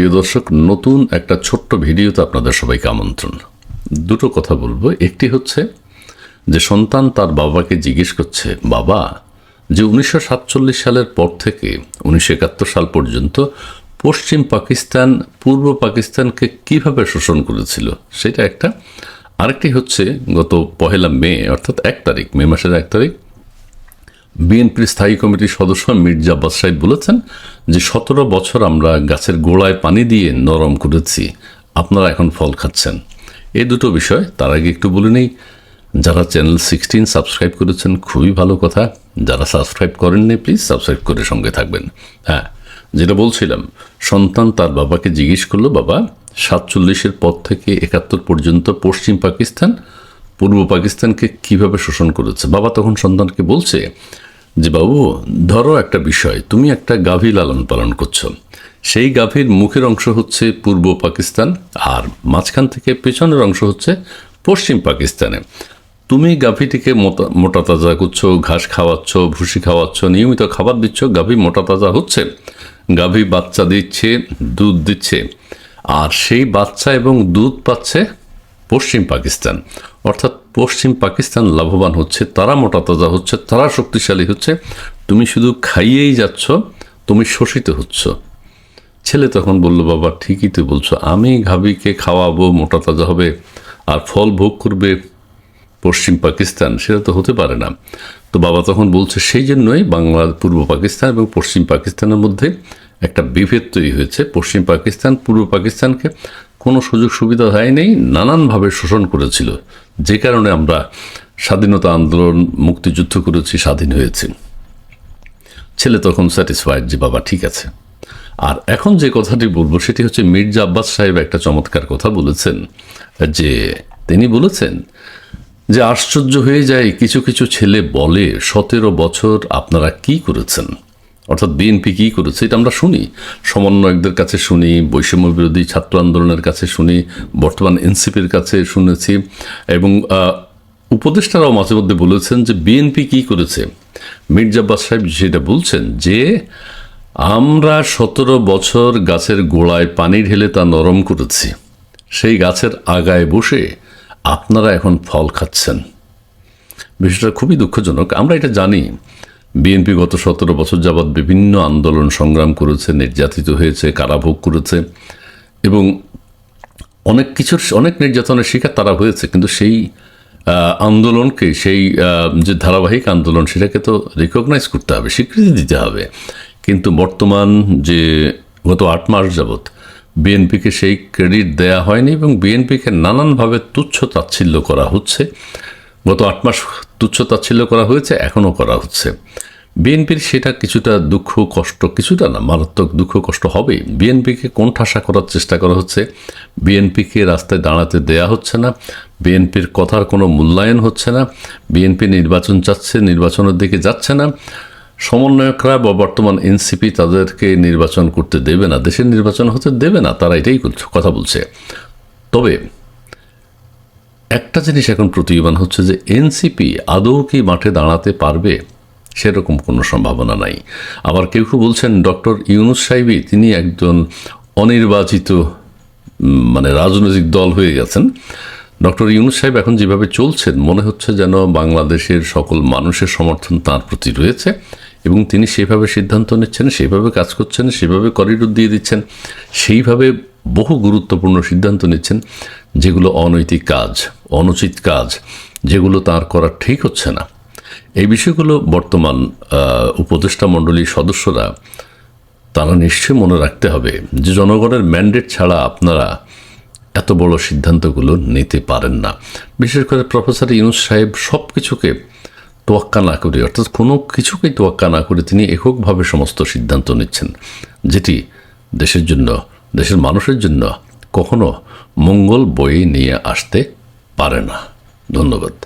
প্রিয় দর্শক, নতুন একটা ছোট্ট ভিডিওতে আপনাদের সবাইকে আমন্ত্রণ। দুটো কথা বলব। একটি হচ্ছে যে সন্তান তার বাবাকে জিজ্ঞেস করছে, বাবা, যে উনিশশো সাতচল্লিশ সালের পর থেকে, উনিশশো একাত্তর সাল পর্যন্ত পশ্চিম পাকিস্তান, পূর্ব পাকিস্তানকে কীভাবে শোষণ করেছিল? সেটা একটা। আরেকটি হচ্ছে গত পহেলা মে, অর্থাৎ এক তারিখ, মে মাসের এক তারিখ বিএনপির স্থায়ী কমিটির সদস্য মির্জা আব্বাস সাহেব বলেছেন যে সতেরো বছর আমরা গাছের গোড়ায় পানি দিয়ে নরম করেছি। আপনারা এখন ফল খাচ্ছেন। এই দুটো বিষয়, তার আগে একটু বলে নেই, যারা চ্যানেল সিক্সটিন সাবস্ক্রাইব করেছেন, খুবই ভালো কথা। যারা সাবস্ক্রাইব করেননি, প্লিজ সাবস্ক্রাইব করে সঙ্গে থাকবেন। হ্যাঁ যেটা বলছিলাম, সন্তান তার বাবাকে জিজ্ঞেস করল, বাবা, সাতচল্লিশের পর থেকে একাত্তর পর্যন্ত পশ্চিম পাকিস্তান পূর্ব পাকিস্তানকে কীভাবে শোষণ করেছে? বাবা তখন সন্তানকে বলছে যে, বাবু, ধরো একটা বিষয়, তুমি একটা গাভী লালন পালন করছ। সেই গাভীর মুখের অংশ হচ্ছে পূর্ব পাকিস্তান আর মাঝখান থেকে পেছনের অংশ হচ্ছে পশ্চিম পাকিস্তানে। তুমি গাভীটিকে মোটা তাজা করছ, ঘাস খাওয়াচ্ছ, ভুসি খাওয়াচ্ছ, নিয়মিত খাবার দিচ্ছ, গাভী মোটা তাজা হচ্ছে। গাভী বাচ্চা দিচ্ছে, দুধ দিচ্ছে। আর সেই বাচ্চা এবং দুধ পাচ্ছে পশ্চিম পাকিস্তান। অর্থাৎ পশ্চিম পাকিস্তান লাভবান হচ্ছে, তারা মোটা তাজা হচ্ছে, তারা শক্তিশালী হচ্ছে। তুমি শুধু খাইয়েই যাচ্ছ, তুমি শোষিত হচ্ছ। ছেলে তখন বলল, বাবা, ঠিকই তো বলছো। আমি ঘাবিকে খাওয়াবো মোটা তাজা হবে, আর ফল ভোগ করবে পশ্চিম পাকিস্তান। সেটা তো হতে পারে না। তো বাবা তখন বলছে, সেই জন্যই বাংলা, পূর্ব পাকিস্তান এবং পশ্চিম পাকিস্তানের মধ্যে একটা বিভেদ তৈরি হয়েছে। পশ্চিম পাকিস্তান, পূর্ব পাকিস্তানকে কোনো সুযোগ সুবিধা হয়নি, নানানভাবে শোষণ করেছিল। যে কারণে আমরা স্বাধীনতা আন্দোলন, মুক্তিযুদ্ধ করেছি, স্বাধীন হয়েছি। ছেলে তখন স্যাটিসফাইড যে বাবা ঠিক আছে। আর এখন যে কথাটি বলব, সেটি হচ্ছে মির্জা আব্বাস সাহেব একটা চমৎকার কথা বলেছেন, যে তিনি বলেছেন যে আশ্চর্য হয়ে যায়, কিছু কিছু ছেলে বলে, সতেরো বছর আপনারা কি করেছেন? অর্থাৎ বিএনপি কী করেছে, এটা আমরা শুনি। সমন্বয়কদের কাছে শুনি বৈষম্য বিরোধী ছাত্র আন্দোলনের কাছে শুনি, বর্তমান এনসিপির কাছে শুনেছি, এবং উপদেষ্টারাও মাঝে মধ্যে বলেছেন যে বিএনপি কী করেছে। মির্জা আব্বাস সাহেব সেটা বলছেন যে, আমরা সতেরো বছর গাছের গোড়ায় পানি ঢেলে তা নরম করেছি। সেই গাছের আগায় বসে আপনারা এখন ফল খাচ্ছেন। বিষয়টা খুবই দুঃখজনক। আমরা এটা জানি। বিএনপি গত সতেরো বছর যাবৎ বিভিন্ন আন্দোলন সংগ্রাম করেছে, নির্যাতিত হয়েছে, কারাভোগ করেছে এবং অনেক কিছুর, অনেক নির্যাতনের শিকার তারা হয়েছে। কিন্তু সেই আন্দোলনকে, সেই যে ধারাবাহিক আন্দোলন সেটাকে তো রিকগনাইজ করতে হবে, স্বীকৃতি দিতে হবে। কিন্তু বর্তমান যে গত আট মাস যাবৎ বিএনপিকে সেই ক্রেডিট দেয়া হয়নি এবং বিএনপিকে নানানভাবে তুচ্ছ তাচ্ছিল্য করা হচ্ছে। গত আট মাস তুচ্ছ তাচ্ছিল্য করা হয়েছে এখনও করা হচ্ছে। বিএনপির সেটা কিছুটা দুঃখ, কষ্ট, কিছুটা না, মারাত্মক দুঃখ, কষ্ট হবে। বিএনপিকে কোণঠাসা করার চেষ্টা করা হচ্ছে। বিএনপিকে রাস্তায় দাঁড়াতে দেয়া হচ্ছে না। বিএনপির কথার কোনো মূল্যায়ন হচ্ছে না। বিএনপি নির্বাচন চাচ্ছে, নির্বাচনের দিকে যাচ্ছে না। সমন্বয়করা বা বর্তমান এনসিপি তাদেরকে নির্বাচন করতে দেবে না। দেশের নির্বাচন হতে দেবে না, তারা এটাই কথা বলছে। তবে একটা জিনিস এখন প্রতীয়মান হচ্ছে যে এনসিপি আদৌ কি মাঠে দাঁড়াতে পারবে? সেরকম কোনো সম্ভাবনা নাই। আবার কেউ কেউ বলছেন, ডক্টর ইউনুস সাহেবই তিনি একজন অনির্বাচিত মানে রাজনৈতিক দল হয়ে গেছেন। ডক্টর ইউনুস সাহেব এখন যেভাবে চলছেন, মনে হচ্ছে যেন বাংলাদেশের সকল মানুষের সমর্থন তার প্রতি রয়েছে এবং তিনি সেভাবে সিদ্ধান্ত নিচ্ছেন, সেভাবে কাজ করছেন, সেভাবে করিডোর দিয়ে দিচ্ছেন, সেইভাবে বহু গুরুত্বপূর্ণ সিদ্ধান্ত নিচ্ছেন। যেগুলো অনৈতিক কাজ, অনুচিত কাজ, যেগুলো তার করা ঠিক হচ্ছে না। এই বিষয়গুলো বর্তমান উপদেষ্টা মণ্ডলীর সদস্যরা, তারা নিশ্চয়ই মনে রাখতে হবে যে জনগণের ম্যান্ডেট ছাড়া আপনারা এত বড় সিদ্ধান্তগুলো নিতে পারেন না। বিশেষ করে প্রফেসর ইউনুস সাহেব সব কিছুকে তোয়াক্কা না করে, অর্থাৎ কোনো কিছুকেই তোয়াক্কা না করে তিনি এককভাবে সমস্ত সিদ্ধান্ত নিচ্ছেন, যেটি দেশের জন্য, দেশের মানুষের জন্য কখনো মঙ্গল বই নিয়ে আসতে পারে না। ধন্যবাদ।